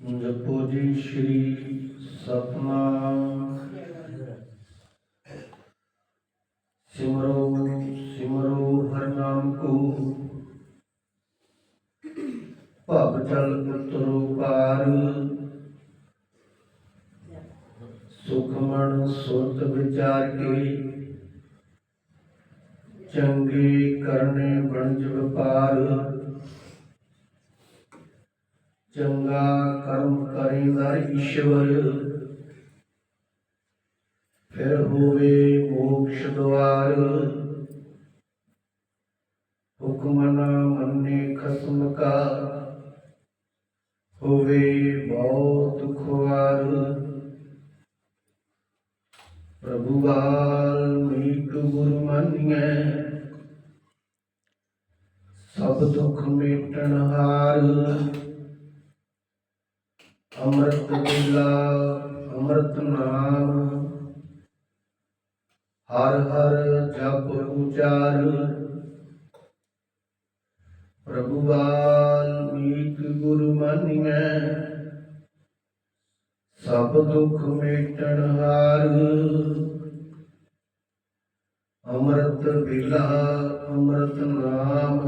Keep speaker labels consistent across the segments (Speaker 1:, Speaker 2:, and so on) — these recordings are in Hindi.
Speaker 1: ਜਪੋ ਜੀ ਸ਼੍ਰੀ ਸਤਨਾਮ ਸਿਮਰੋ ਸਿਮਰੋ ਹਰ ਨਾਮ ਕੋ ਭਵ ਜਲ ਉਤਰੋ ਪਾਰ ਸੁਖਮਣ ਸੁਰਤ ਵਿਚਾਰ ਕੇ ਚੰਗੇ ਕਰਨੇ ਬਣਜ ਵਪਾਰ ਚੰਗਾ ਕਰਮ ਕਰੇਗਾ ਈਸ਼ਵਰ। ਫਿਰ ਹੋਵੇ ਮੋਕਸ਼ ਦੁਆਰ। ਹੁਕਮ ਨਾ ਮੰਨੇ ਖਸਮ ਕਾ। ਹੋਵੇ ਬਹੁਤ ਖੁਆਰ। ਪ੍ਰਭੂ ਵਾਲਮੀਕ ਗੁਰੂ ਮੰਨਿਐ ਸਭ ਦੁੱਖ ਮੇਟਣ ਹਾਰ। ਹਰ ਹਰ ਜਪ ਉਚਾਰ। ਪ੍ਰਭੂ ਵਾਲਮੀਕ ਗੁਰੂ ਮੰਨਿਐ, ਸਭ ਦੁੱਖ ਮੇਟਣ ਹਾਰ। ਅੰਮ੍ਰਿਤ ਵੇਲਾ, ਅੰਮ੍ਰਿਤ ਨਾਮ।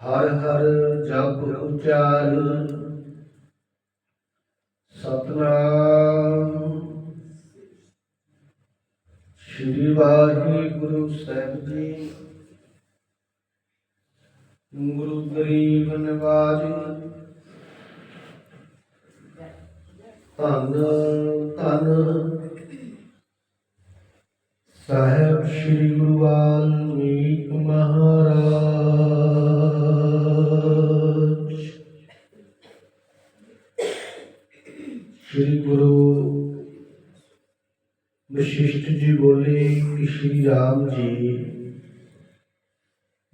Speaker 1: ਹਰ ਹਰ ਜਪ ਉਚਾਰ। ਸ਼੍ਰੀ ਵਾਹਿਗੁਰੂ ਸਾਹਿਬ ਜੀ ਗੁਰੂ ਗਰੀਬ ਨਿਵਾਜ ਧੰਨ ਧੰਨ ਸਾਹਿਬ ਸ਼੍ਰੀ ਗੁਰੂ ਵਾਲਮੀਕ ਮਹਾਰਾਜ ਸ਼੍ਰੀ ਗੁਰੂ वशिष्ठ जी बोले कि श्री राम जी।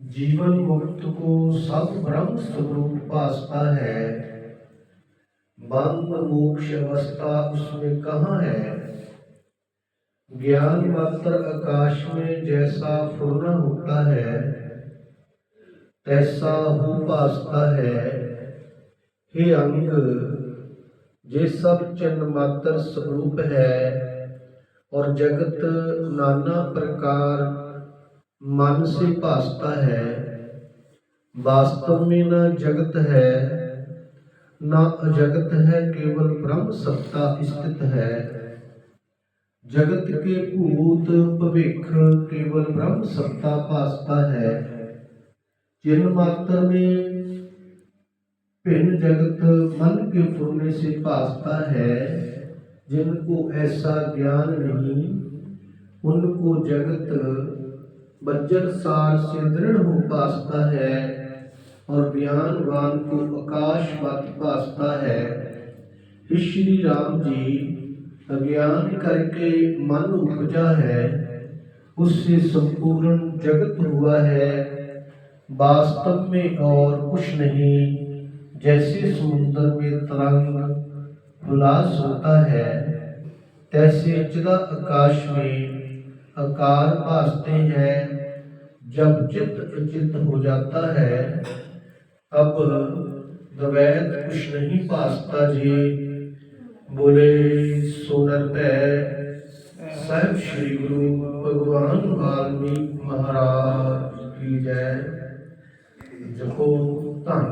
Speaker 1: जीवन मुक्त को सब ब्रह्म स्वरूप पासता है। बंद मोक्ष अवस्था उसमें कहाँ है? ज्ञान मात्र आकाश में जैसा फुरना होता है, तैसा हो पासता है। हे अंग, जे सब चंद मात्र स्वरूप है और जगत नाना प्रकार मन से भासता है वास्तव में न जगत है न अजगत है केवल ब्रह्म सत्ता स्थित है जगत के भूत भविख केवल ब्रह्म सत्ता भासता है चिन्ह मात्र में भिन्न जगत मन के फुरने से भासता है जिनको ऐसा ज्ञान नहीं, उनको जगत बज्जर सार से दृढ़ हो पासता है और ज्ञानवान को आकाश आकाशवत पासता हे श्री राम जी, अज्ञान करके मन उपजा है, उससे संपूर्ण जगत हुआ है। वास्तव में और कुछ नहीं, जैसे समुद्र में तरंग उल्लास होता है तैसे चिदा आकाश में आकार भासते हैं जब चित्त अचित हो जाता है अब द्वैत कुछ नहीं भासता जी बोले सोनर पे साहब श्री गुरु भगवान वाल्मीकि महाराज की जय जपो धन